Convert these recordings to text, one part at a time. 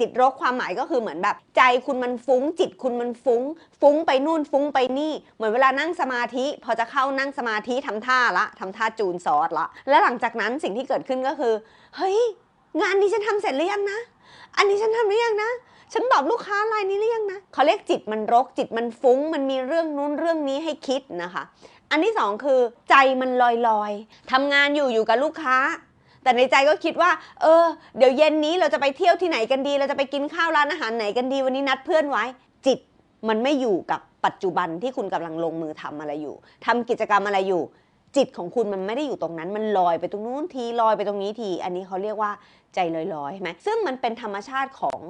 จิตรกความหมายก็คือเหมือนแบบ ใจคุณมันฟุ้ง จิตคุณมันฟุ้ง ฟุ้งไปนู่นฟุ้งไปนี่ เหมือนเวลานั่งสมาธิ พอจะเข้านั่งสมาธิทำท่าละทำท่าจูนซอสละ แล้วหลังจากนั้นสิ่งที่เกิดขึ้นก็คือเฮ้ยงานนี้ฉันทำเสร็จหรือยังนะ อันนี้ฉันทำหรือยังนะฉันตอบลูกค้ารายนี้หรือยังนะเขาเรียกจิตมันรก จิตมันฟุ้ง มันมีเรื่องนู้นเรื่องนี้ให้คิดนะคะ อันที่สองคือใจมันลอยลอยทำงานอยู่อยู่กับลูกค้า แต่ในใจก็คิดว่า เออ เดี๋ยวเย็นนี้เราจะไปเที่ยวที่ไหนกันดี เราจะไปกินข้าวร้านอาหารไหนกันดี วันนี้นัดเพื่อนไว้ จิตมันไม่อยู่กับปัจจุบันที่คุณกำลังลงมือทำอะไรอยู่ทำกิจกรรมอะไรอยู่ จิตของคุณมันไม่ได้อยู่ตรงนั้น มันลอยไปตรงนู้นทีลอยไปตรงนี้ที อันนี้เขาเรียกว่าใจลอยๆใช่ไหมซึ่งมันเป็นธรรมชาติของ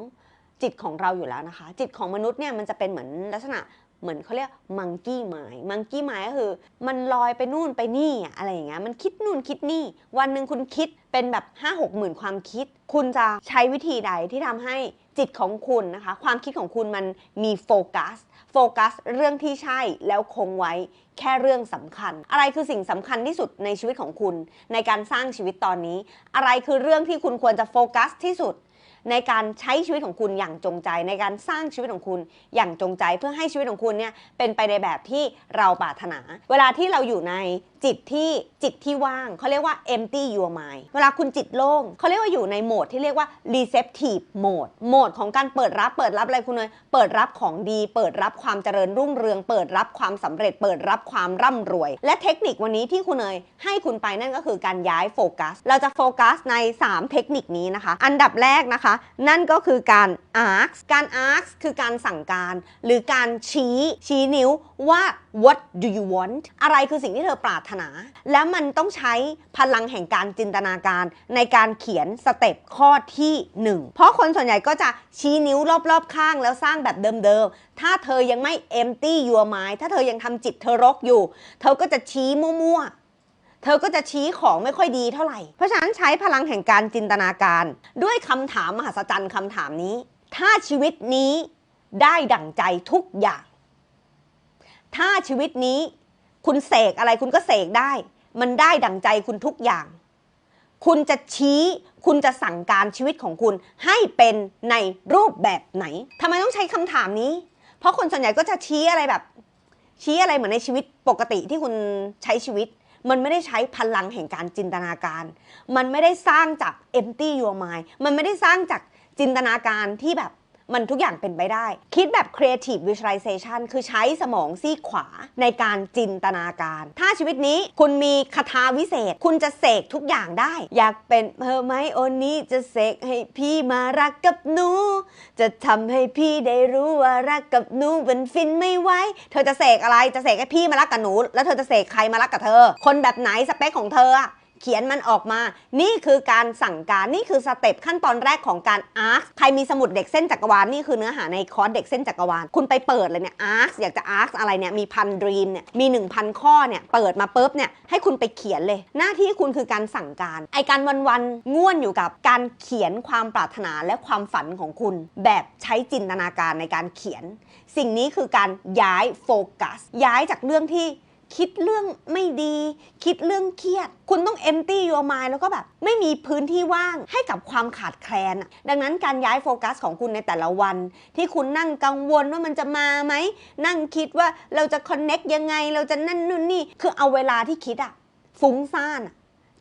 จิตของเราอยู่แล้วนะคะ จิตของมนุษย์เนี่ยมันจะเป็นเหมือนลักษณะ เหมือนเขาเรียกมังกี้ไม้มังกี้ไม้ก็คือ มันลอยไปนู่นไปนี่อะไรอย่างเงี้ยมันคิดนู่นคิดนี่ วันหนึ่งคุณคิดเป็นแบบ5้าหกหมื่นความคิด คุณจะใช้วิธีใดที่ทำให้จิตของคุณนะคะ ความคิดของคุณมันมีโฟกัสโฟกัสเรื่องที่ใช่แล้วคงไว้แค่เรื่องสำคัญ อะไรคือสิ่งสำคัญที่สุดในชีวิตของคุณ ในการสร้างชีวิตตอนนี้ อะไรคือเรื่องที่คุณควรจะโฟกัสที่สุด ในการใช้ชีวิตของคุณอย่างจงใจ ในการสร้างชีวิตของคุณอย่างจงใจ เพื่อให้ชีวิตของคุณเนี่ยเป็นไปในแบบที่เราปรารถนา เวลาที่เราอยู่ใน จิตที่จิตที่ว่างเขาเรียกว่า empty your mind เวลาคุณจิตโล่งเขาเรียกว่าอยู่ในโหมดที่เรียกว่า receptive mode โหมดของการเปิดรับเปิดรับอะไรคุณเลยเปิดรับของดี เปิดรับความเจริญรุ่งเรือง เปิดรับความสำเร็จ เปิดรับความร่ำรวย และเทคนิควันนี้ที่คุณเนยให้คุณไปนั่นก็คือการย้ายโฟกัส เราจะโฟกัสใน 3 เทคนิคนี้นะคะ อันดับแรกนะคะ นั่นก็คือการ ask การ ask คือการสั่งการ หรือการชี้ชี้นิ้วว่า what do you want อะไรคือสิ่งที่เธอปรารถนา แล้วมันต้องใช้พลังแห่งการจินตนาการในการเขียนสเต็ปข้อที่ 1 เพราะคนส่วนใหญ่ก็จะชี้นิ้วรอบๆข้างแล้วสร้างแบบเดิมๆ ถ้าเธอยังไม่ empty your mind ถ้าเธอยังทำจิตเธอรกอยู่ เธอก็จะชี้มั่วๆเธอก็จะชี้ของไม่ค่อยดีเท่าไหร่ เพราะฉะนั้นใช้พลังแห่งการจินตนาการ ด้วยคำถามมหัศจรรย์คำถามนี้ ถ้าชีวิตนี้ได้ดั่งใจทุกอย่าง ถ้าชีวิตนี้ คุณเสกอะไรคุณก็เสกได้ มันได้ดั่งใจคุณทุกอย่าง คุณจะชี้คุณจะสั่งการชีวิตของคุณให้เป็นในรูปแบบไหนทำไมต้องใช้คำถามนี้ เพราะคนส่วนใหญ่ก็จะชี้อะไรแบบ ชี้อะไรเหมือนในชีวิตปกติที่คุณใช้ชีวิต มันไม่ได้ใช้พลังแห่งการจินตนาการ มันไม่ได้สร้างจาก empty your mind มันไม่ได้สร้างจากจินตนาการที่แบบ มันทุกอย่างเป็นไปได้ คิดแบบ creative visualization คือใช้สมองซีกขวาในการจินตนาการ ถ้าชีวิตนี้คุณมีคาถาวิเศษ คุณจะเสกทุกอย่างได้ อยากเป็นเฮอร์ไมโอนี่จะเสกให้พี่มารักกับหนู จะทำให้พี่ได้รู้ว่ารักกับหนูเป็นฟินไม่ไหวเธอจะเสกอะไรจะเสกให้พี่มารักกับหนู แล้วเธอจะเสกใครมารักกับเธอ คนแบบไหนสเปคของเธออะ เขียนมันออกมา นี่คือการสั่งการ นี่คือสเต็ปขั้นตอนแรกของการ ask ใครมีสมุดเด็กเส้นจักรวาล นี่คือเนื้อหาในคอร์สเด็กเส้นจักรวาล คุณไปเปิดเลยเนี่ย ask อยากจะ ask อะไรเนี่ย มีพันดรีมเนี่ย มี 1,000 ข้อเนี่ย เปิดมาปุ๊บเนี่ย ให้คุณไปเขียนเลย หน้าที่คุณคือการสั่งการ ไอการวันๆง่วนอยู่กับการเขียนความปรารถนาและความฝันของคุณ แบบใช้จินตนาการในการเขียน สิ่งนี้คือการย้ายโฟกัส ย้ายจากเรื่องที่ คิดเรื่องไม่ดี คิดเรื่องเครียด คุณต้อง empty your mind แล้วก็แบบไม่มีพื้นที่ว่างให้กับความขาดแคลนอะดังนั้นการย้ายโฟกัสของคุณในแต่ละวัน ที่คุณนั่งกังวลว่ามันจะมาไหม นั่งคิดว่าเราจะ connect ยังไง เราจะนั่นนู่นนี่ คือเอาเวลาที่คิดอะฟุ้งซ่าน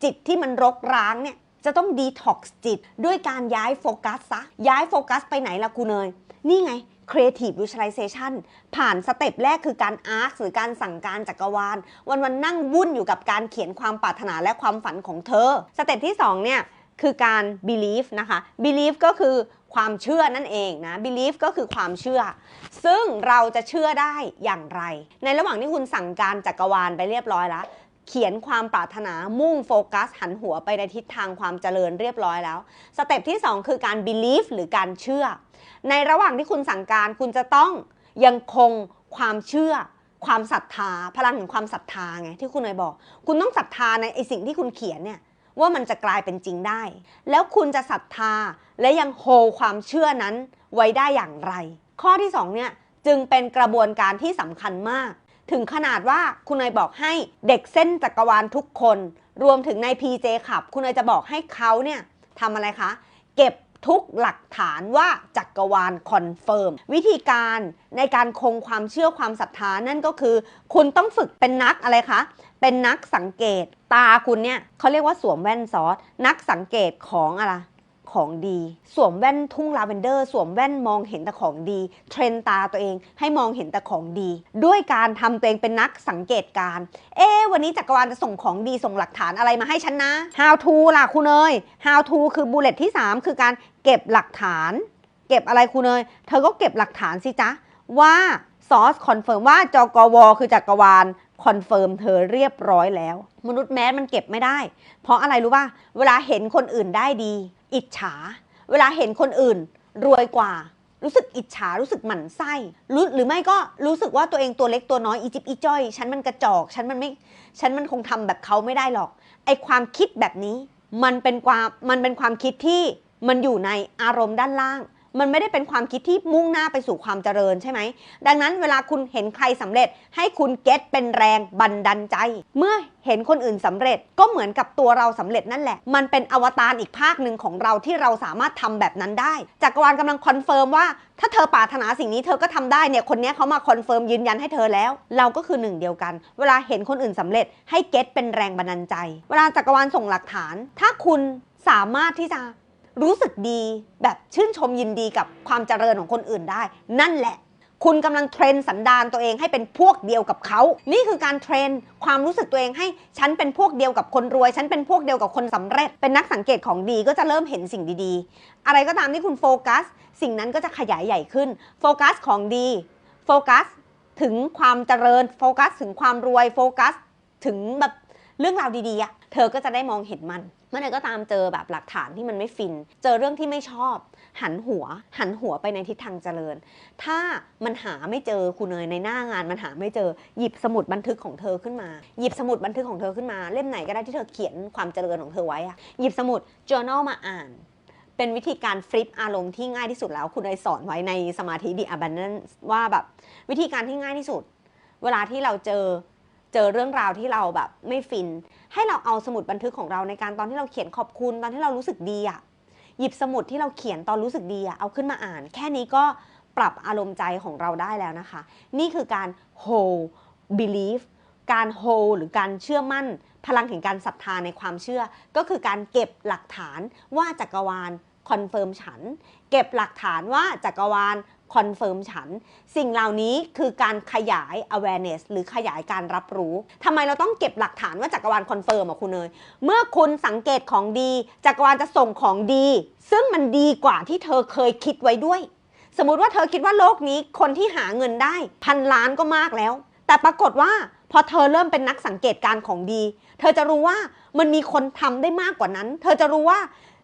จิตที่มันรกร้างเนี่ย จะต้องดีท็อกซ์จิต ด้วยการย้ายโฟกัสซะ ย้ายโฟกัสไปไหนล่ะคุณเนย นี่ไง Creative Visualization ผ่านสเต็ปแรกคือการ ask หรือการสั่งการจักรวาล วันวันนั่งวุ่นอยู่กับการเขียนความปรารถนาและความฝันของเธอ สเต็ปที่ 2 เนี่ย คือการ believe นะคะ believe ก็คือความเชื่อนั่นเองนะ believe ก็คือความเชื่อ ซึ่งเราจะเชื่อได้อย่างไร ในระหว่างที่คุณสั่งการจักรวาลไปเรียบร้อยแล้ว เขียนความปรารถนามุ่งโฟกัสหันหัวไปในทิศทางความเจริญเรียบร้อยแล้ว สเต็ปที่ 2 คือการ believe หรือการเชื่อ ในระหว่างที่คุณสั่งการคุณจะต้องยังคงความเชื่อ ความศรัทธา พลังแห่งความศรัทธาไงที่คุณนายบอก คุณต้องศรัทธาในไอสิ่งที่คุณเขียนเนี่ยว่ามันจะกลายเป็นจริงได้ แล้วคุณจะศรัทธาและยังโฮความเชื่อนั้นไว้ได้อย่างไร ข้อที่2เนี่ยจึงเป็นกระบวนการที่สำคัญมาก ถึงขนาดว่าคุณนายบอกให้เด็กเส้นจักรวาลทุกคน รวมถึงใน PJ ขับ คุณนายจะบอกให้เขาเนี่ยทำอะไรคะ เก็บทุกหลักฐานว่าจักรวาลคอนเฟิร์มวิธีการในการคงความเชื่อความศรัทธานั่นก็คือ คุณต้องฝึกเป็นนักอะไรคะ เป็นนักสังเกต ตาคุณเนี่ยเขาเรียกว่าสวมแว่นซอสนักสังเกตของอะไร ของดี สวมแว่นทุ่งลาเวนเดอร์ สวมแว่นมองเห็นแต่ของดี เทรนตาตัวเองให้มองเห็นแต่ของดี ด้วยการทำตัวเองเป็นนักสังเกตการ เอ๊วันนี้จักรวาลจะส่งของดีส่งหลักฐานอะไรมาให้ฉันนะ how to ล่ะคุณเนย how to คือบูเลตที่ 3 คือการเก็บหลักฐาน เก็บอะไรคุณเนย เธอก็เก็บหลักฐานสิจ๊ะว่าซอสคอนเฟิร์มว่าจกวคือจักรวาล คอนเฟิร์มเธอเรียบร้อยแล้ว มนุษย์แม้มันเก็บไม่ได้ เพราะอะไรรู้ป่ะเวลาเห็นคนอื่นได้ดี อิจฉา เวลาเห็นคนอื่น รวยกว่า รู้สึกอิจฉารู้สึกหมั่นไส้รู้หรือไม่ก็รู้สึกว่าตัวเองตัวเล็กตัวน้อยอีจิบอีจ้อยฉันมันกระจอกฉันมันไม่ฉันมันคงทำแบบเขาไม่ได้หรอกไอความคิดแบบนี้ มันเป็นความมันเป็นความคิดที่มันอยู่ในอารมณ์ด้านล่าง มันไม่ได้เป็นความคิดที่มุ่งหน้าไปสู่ความเจริญใช่ไหม ดังนั้นเวลาคุณเห็นใครสำเร็จ ให้คุณเก็ตเป็นแรงบันดาลใจ เมื่อเห็นคนอื่นสำเร็จก็เหมือนกับตัวเราสำเร็จนั่นแหละ มันเป็นอวตารอีกภาคหนึ่งของเราที่เราสามารถทำแบบนั้นได้จักรวาลกำลังคอนเฟิร์มว่า ถ้าเธอปรารถนาสิ่งนี้เธอก็ทำได้เนี่ยคนนี้เขามาคอนเฟิร์มยืนยันให้เธอแล้ว เราก็คือหนึ่งเดียวกัน เวลาเห็นคนอื่นสำเร็จ ให้เก็ตเป็นแรงบันดาลใจ เวลาจักรวาลส่งหลักฐาน ถ้าคุณสามารถที่จะ รู้สึกดีแบบชื่นชมยินดีกับความเจริญของคนอื่นได้ นั่นแหละ คุณกำลังเทรนสันดานตัวเองให้เป็นพวกเดียวกับเขา นี่คือการเทรนความรู้สึกตัวเองให้ฉันเป็นพวกเดียวกับคนรวย ฉันเป็นพวกเดียวกับคนสำเร็จ เป็นนักสังเกตของดีก็จะเริ่มเห็นสิ่งดีๆ อะไรก็ตามที่คุณโฟกัส สิ่งนั้นก็จะขยายใหญ่ขึ้น โฟกัสของดี โฟกัสถึงความเจริญ โฟกัสถึงความรวย โฟกัสถึงแบบเรื่องราวดีๆ เธอก็จะได้มองเห็นมัน เมื่อไหร่ก็ตามเจอแบบหลักฐานที่มันไม่ฟิน เจอเรื่องที่ไม่ชอบ หันหัว หันหัวไปในทิศทางเจริญ ถ้ามันหาไม่เจอคุณเนยในหน้างานมันหาไม่เจอหยิบสมุดบันทึกของเธอขึ้นมา หยิบสมุดบันทึกของเธอขึ้นมา เล่มไหนก็ได้ที่เธอเขียนความเจริญของเธอไว้อะหยิบสมุด journal มาอ่านเป็นวิธีการฟลิปอารมณ์ที่ง่ายที่สุดแล้ว คุณเนยสอนไว้ในสมาธิดีอับันนั้นว่าแบบวิธีการที่ง่ายที่สุด เวลาที่เราเจอ เจอเรื่องราวที่เราแบบไม่ฟิน ให้เราเอาสมุดบันทึกของเราในการตอนที่เราเขียนขอบคุณตอนที่เรารู้สึกดีอะหยิบสมุดที่เราเขียนตอนรู้สึกดีอะเอาขึ้นมาอ่าน แค่นี้ก็ปรับอารมณ์ใจของเราได้แล้วนะคะ นี่คือการ hold belief การ hold หรือการเชื่อมั่น พลังแห่งการศรัทธาในความเชื่อ ก็คือการเก็บหลักฐานว่าจักรวาลคอนเฟิร์มฉัน เก็บหลักฐานว่าจักรวาล คอนเฟิร์มฉัน สิ่งเหล่านี้คือการขยาย awareness หรือขยายการรับรู้ทำไมเราต้องเก็บหลักฐานว่าจักรวาลคอนเฟิร์มอะคุณเนยเมื่อคุณสังเกตของดี จักรวาลจะส่งของดี ซึ่งมันดีกว่าที่เธอเคยคิดไว้ด้วย สมมติว่าเธอคิดว่าโลกนี้คนที่หาเงินได้พันล้านก็มากแล้ว แต่ปรากฏว่าพอเธอเริ่มเป็นนักสังเกตการของดี เธอจะรู้ว่ามันมีคนทำได้มากกว่านั้น เธอจะรู้ว่า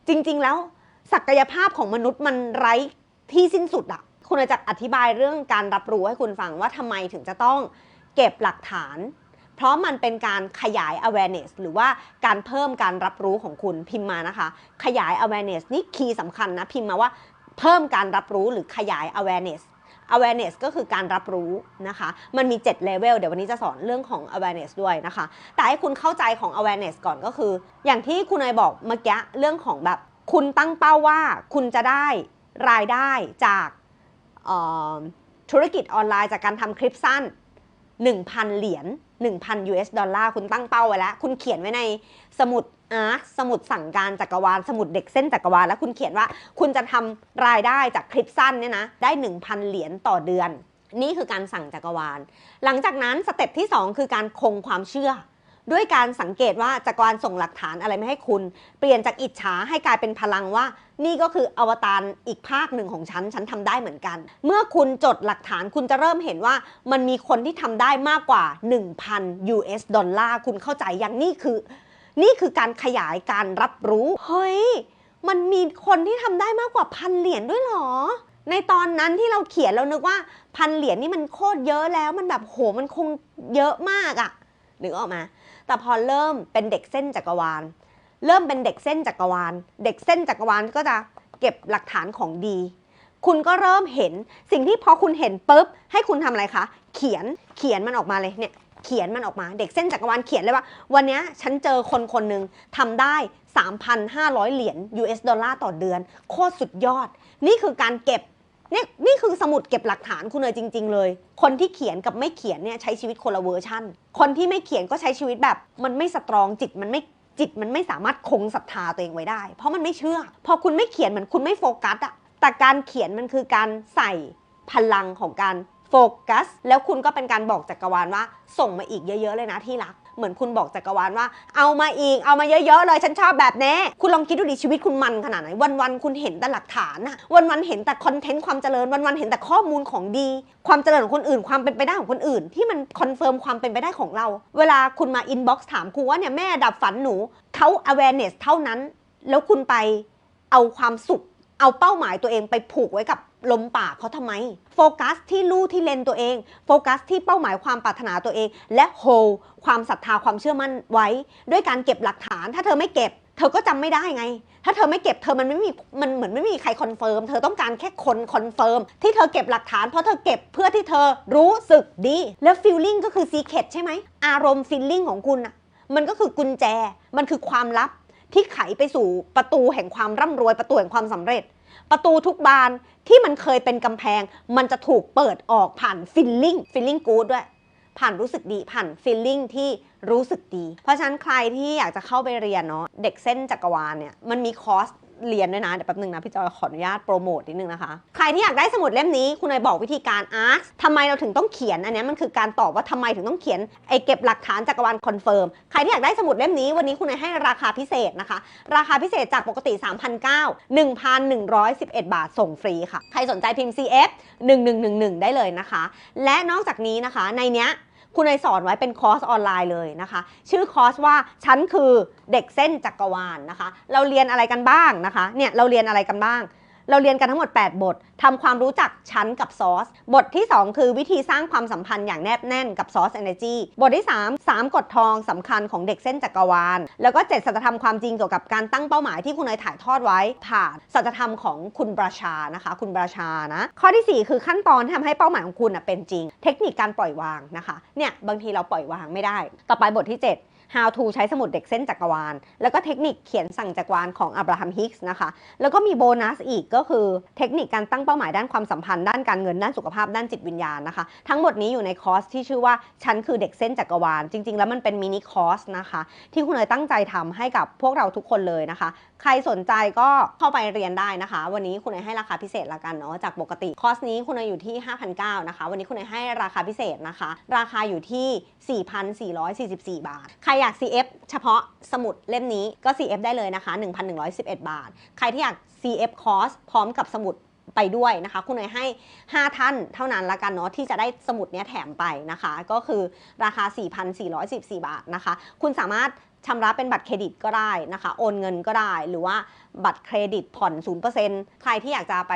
จริง ๆ แล้ว ศักยภาพของมนุษย์มันไร้ที่สิ้นสุดอะ คุณอาจจะอธิบายเรื่องการรับรู้ให้คุณฟังว่าทำไมถึงจะต้องเก็บหลักฐาน เพราะมันเป็นการขยาย awareness หรือว่าการเพิ่มการรับรู้ของคุณพิมพ์มานะคะ ขยาย awareness นี่คีย์สำคัญนะพิมพ์มาว่าเพิ่มการรับรู้หรือขยาย awareness awareness ก็คือการรับรู้นะคะ มันมี 7 level เดี๋ยววันนี้จะสอนเรื่องของ awareness ด้วยนะคะ แต่ให้คุณเข้าใจของ awareness ก่อนก็คือ อย่างที่คุณนายบอกเมื่อกี้เรื่องของแบบ คุณตั้งเป้าว่าคุณจะได้รายได้จาก ธุรกิจออนไลน์จากการทำคลิปสั้น 1,000 เหรียญ1,000 US ดอลลาร์คุณตั้งเป้าไว้แล้ว คุณเขียนไว้ในสมุดอาร์สมุดสั่งการจักรวาล สมุดเด็กเส้นจักรวาล แล้วคุณเขียนว่าคุณจะทำรายได้จากคลิปสั้นเนี่ยนะ ได้ 1,000 เหรียญต่อเดือน นี่คือการสั่งจักรวาล หลังจากนั้นสเต็ปที่ 2 คือการคงความเชื่อ ด้วยการสังเกตว่าจักรวาลส่งหลักฐานอะไรไม่ให้คุณ เปลี่ยนจากอิจฉาให้กลายเป็นพลังว่า นี่ก็คืออวตารอีกภาคหนึ่งของฉัน ฉันทำได้เหมือนกัน เมื่อคุณจดหลักฐานคุณจะเริ่มเห็นว่า มันมีคนที่ทำได้มากกว่า 1,000 US ดอลลาร์คุณเข้าใจยังนี่คือ นี่คือการขยายการรับรู้เฮ้ยมันมีคนที่ทำได้มากกว่าพันเหรียญด้วยเหรอ ในตอนนั้นที่เราเขียนเรานึกว่าพันเหรียญนี่มันโคตรเยอะแล้วมันแบบโหมันคงเยอะมากอะนึกออกมา แต่พอเริ่มเป็นเด็กเส้นจักรวาล เริ่มเป็นเด็กเส้นจักรวาล เด็กเส้นจักรวาลก็จะเก็บหลักฐานของดี คุณก็เริ่มเห็นสิ่งที่พอคุณเห็นปุ๊บให้คุณทำอะไรคะ เขียนเขียนมันออกมาเลยเนี่ยเขียนมันออกมา เด็กเส้นจักรวาลเขียนเลยว่า วันนี้ฉันเจอคนคนหนึ่งทำได้ 3,500 เหรียญ US ดอลลาร์ต่อเดือน โคตรสุดยอด นี่คือการเก็บ เนี่ยนี่คือสมุดเก็บหลักฐานคุณเลยจริง ๆ เลย คนที่เขียนกับไม่เขียนเนี่ยใช้ชีวิตคนละเวอร์ชันคนที่ไม่เขียนก็ใช้ชีวิตแบบ มันไม่สตรองจิตมันไม่จิตมันไม่สามารถคงศรัทธาตัวเองไว้ได้ เพราะมันไม่เชื่อ พอคุณไม่เขียนเหมือนคุณไม่โฟกัสอะแต่การเขียนมันคือการใส่พลังของการ กัส แล้วคุณก็เป็นการบอกจักรวาลว่า ส่งมาอีกเยอะ ๆ เลยนะที่รัก เหมือนคุณบอกจักรวาลว่า เอามาอีก เอามาเยอะ ๆ เลย ฉันชอบแบบนี้ คุณลองคิดดูดิชีวิตคุณมันขนาดไหน วันๆคุณเห็นแต่หลักฐานอะวันๆเห็นแต่คอนเทนต์ความเจริญ วันๆเห็นแต่ข้อมูลของดี ความเจริญของคนอื่น ความเป็นไปได้ของคนอื่น ที่มันคอนเฟิร์มความเป็นไปได้ของเรา เวลาคุณมาอินบ็อกซ์ถามครูว่าเนี่ยแม่ดับฝันหนูเขา awareness เท่านั้น แล้วคุณไปเอาความสุข เอาเป้าหมายตัวเองไปผูกไว้กับลมปากเขาทำไม โฟกัสที่ลู่ที่เลนตัวเอง โฟกัสที่เป้าหมายความปรารถนาตัวเอง และโฮความศรัทธาความเชื่อมั่นไว้ ด้วยการเก็บหลักฐาน ถ้าเธอไม่เก็บ เธอก็จำไม่ได้ไง ถ้าเธอไม่เก็บเธอมันไม่มีมันเหมือนไม่มีใครคอนเฟิร์มเธอต้องการแค่คนคอนเฟิร์มที่เธอเก็บหลักฐานเพราะเธอเก็บเพื่อที่เธอรู้สึกดี แล้วฟีลลิ่งก็คือซีเคดใช่ไหมอารมณ์ฟีลลิ่งของคุณอะมันก็คือกุญแจมันคือความลับ ที่ไขไปสู่ประตูแห่งความร่ำรวยประตูแห่งความสำเร็จ ประตูทุกบานที่มันเคยเป็นกำแพง มันจะถูกเปิดออกผ่านฟิลลิ่งฟิลลิ่งกู๊ดด้วย ผ่านรู้สึกดีผ่านฟีลลิ่งที่รู้สึกดี เพราะฉะนั้นใครที่อยากจะเข้าไปเรียนเนาะเด็กเส้นจักรวาลเนี่ยมันมีคอร์ส เรียนด้วยนะ เดี๋ยวแป๊บนึงนะพี่จอยขออนุญาตโปรโมทนิดนึงนะคะ ใครที่อยากได้สมุดเล่มนี้คุณนายบอกวิธีการอาร์ตทำไมเราถึงต้องเขียนอันนี้มันคือการตอบว่าทำไมถึงต้องเขียนไอเก็บหลักฐานจักรวาลคอนเฟิร์มใครที่อยากได้สมุดเล่มนี้วันนี้คุณนายให้ราคาพิเศษนะคะ ราคาพิเศษจากปกติ 3,900 1,111 บาทส่งฟรีค่ะ ใครสนใจพิมพ์ CF 1111 ได้เลยนะคะ และนอกจากนี้นะคะในเนี้ย คุณนายสอนไว้เป็นคอร์สออนไลน์เลยนะคะ ชื่อคอร์สว่าฉันคือเด็กเส้นจักรวาลนะคะ เราเรียนอะไรกันบ้างนะคะ เนี่ยเราเรียนอะไรกันบ้าง เราเรียนกันทั้งหมด 8 บททำความรู้จักชั้นกับซอส บทที่ 2 คือวิธีสร้างความสัมพันธ์อย่างแนบแน่นกับซอส Energy บทที่ 3 3กฎทองสำคัญของเด็กเส้นจักรวาล แล้วก็ 7 สัจธรรมความจริงเกี่ยวกับการตั้งเป้าหมายที่คุณนายถ่ายทอดไว้ ผ่านสัจธรรมของคุณประชานะคะ คุณประชานะ ข้อทีสี่4 คือขั้นตอนที่ทำให้เป้าหมายของคุณเป็นจริง เทคนิคการปล่อยวางนะคะ เนี่ยบางทีเราปล่อยวางไม่ได้ ต่อไปบทที่ 7 How to ใช้สมุดเด็กเส้นจักรวาล แล้วก็เทคนิคเขียนสั่งจักรวาลของอับราฮัมฮิกส์นะคะ แล้วก็มีโบนัสอีกก็คือเทคนิคการตั้งเป้าหมายด้านความสัมพันธ์ด้านการเงินด้านสุขภาพด้านจิตวิญญาณนะคะ ทั้งหมดนี้อยู่ในคอร์สที่ชื่อว่าฉันคือเด็กเส้นจักรวาล จริง ๆ แล้วมันเป็นมินิคอร์สนะคะ ที่คุณเนยตั้งใจทำให้กับพวกเราทุกคนเลยนะคะ ใครสนใจก็เข้าไปเรียนได้นะคะ วันนี้คุณเนยให้ราคาพิเศษละกันเนาะจากปกติคอร์สนี้คุณเนยอยู่ที่5,900นะคะวันนี้คุณเนยให้ราคาพิเศษนะคะ ราคาอยู่ที่ 4,444 บาท ใครอยาก CF เฉพาะสมุดเล่มนี้ก็ CF ได้เลยนะคะ 1,111 บาท ใครที่อยาก CF คอร์สพร้อมกับสมุดไปด้วยนะคะ คุณเนยให้ 5 ท่านเท่านั้นละกันเนาะที่จะได้สมุดเนี้ยแถมไปนะคะ ก็คือราคา 4,414 บาทนะคะ คุณสามารถชำระเป็นบัตรเครดิตก็ได้นะคะ โอนเงินก็ได้ หรือว่าบัตรเครดิตผ่อน 0%ใครที่อยากจะไป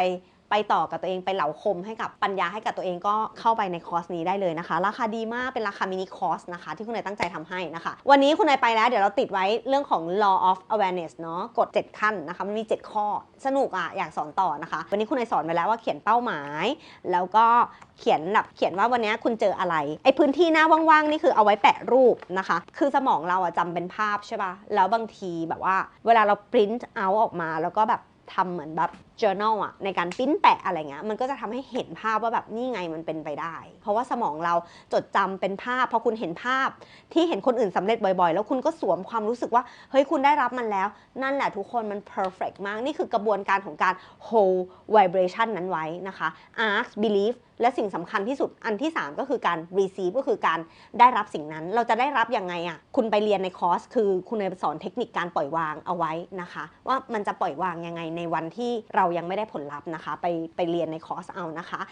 ไปต่อกับตัวเองไปเหลาคมให้กับปัญญาให้กับตัวเองก็เข้าไปในคอร์สนี้ได้เลยนะคะ ราคาดีมากเป็นราคามินิคอร์สนะคะ ที่คุณนายตั้งใจทำให้นะคะ วันนี้คุณนายไปแล้วเดี๋ยวเราติดไว้เรื่องของ law of awareness เนาะกฎ7ขั้นนะคะมันมี 7 ข้อ สนุกอะอยากสอนต่อนะคะ วันนี้คุณนายสอนไปแล้วว่าเขียนเป้าหมาย แล้วก็เขียนแบบเขียนว่าวันนี้คุณเจออะไรไอ้พื้นที่หน้าว่างๆนี่คือเอาไว้แปะรูปนะคะ คือสมองเราอะจำเป็นภาพใช่ป่ะแล้วบางทีแบบว่า เวลาเราปริ้นเอาออกมาแล้วก็แบบทำเหมือนแบบ journal อะในการปิ้นแปะอะไรเงี้ยมันก็จะทำให้เห็นภาพว่าแบบนี่ไงมันเป็นไปได้ เพราะว่าสมองเราจดจำเป็นภาพพอคุณเห็นภาพที่เห็นคนอื่นสำเร็จบ่อยๆ แล้วคุณก็สวมความรู้สึกว่าเฮ้ยคุณได้รับมันแล้ว นั่นแหละทุกคนมัน perfect มาก นี่คือกระบวนการของการ hold vibration นั้นไว้นะคะ ask believe และสิ่งสำคัญที่สุดอันที่ 3 ก็คือการ receive ก็คือการได้รับสิ่งนั้น เราจะได้รับยังไงอะ่ะคุณไปเรียนในคอร์สคือคุณเนยสอนเทคนิคการปล่อยวางเอาไว้นะคะ ว่ามันจะปล่อยวางยังไงในวันที่เรายังไม่ได้ผลลัพธ์นะคะ ไปไปเรียนในคอร์สเอานะคะ